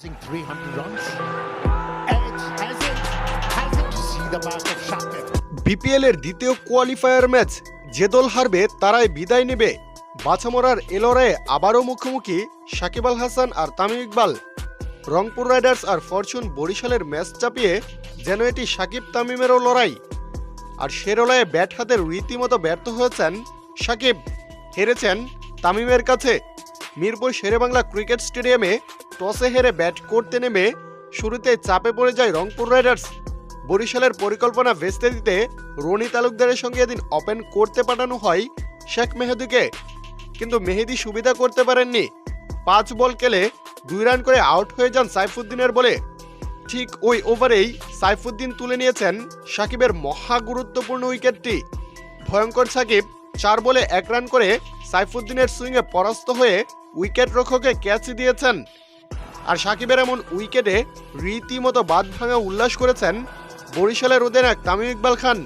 Chasing 300 runs. BPL এর দ্বিতীয় qualifier match যে দল হারবে তারাই বিদায় নেবে। বাছামরার এলরায়ে আবারও মুখোমুখি সাকিব আল হাসান আর তামিম ইকবাল। রংপুর রাইডার্স আর ফরচুন বরিশালের ম্যাচ চাপিয়ে যেন এটি সাকিব তামিমেরও লড়াই। আর সে লড়াইয়ে ব্যাট হাতে রীতিমতো ব্যর্থ হয়েছেন সাকিব। হেরেছেন তামিমের কাছে। মিরপুর শেরেবাংলা ক্রিকেট স্টেডিয়ামে টসে হেরে ব্যাট করতে নেমে শুরুতে চাপে পড়ে যায় রংপুর রাইডার্স। বরিশালের পরিকল্পনা ভেস্তে দিতে রনি তালুকদারের সঙ্গে এদিন ওপেন করতে পাঠানো হয় শেখ মেহেদিকে। কিন্তু মেহেদি সুবিধা করতে পারেননি। পাঁচ বল খেলে দুই রান করে আউট হয়ে যান সাইফুদ্দিনের বলে। ঠিক ওই ওভারেই সাইফুদ্দিন তুলে নিয়েছেন সাকিবের মহা গুরুত্বপূর্ণ উইকেটটি। ভয়ঙ্কর সাকিব চার বলে এক রান করে সাইফুদ্দিনের সুইংয়ে পরাস্ত হয়ে উইকেট রক্ষকে ক্যাচ দিয়েছেন। আর সাকিবের এমন উইকেটে রীতিমতো বাদ ভাঙা উল্লাস করেছেন বরিশালের অধিনায়ক তামিম ইকবাল খান।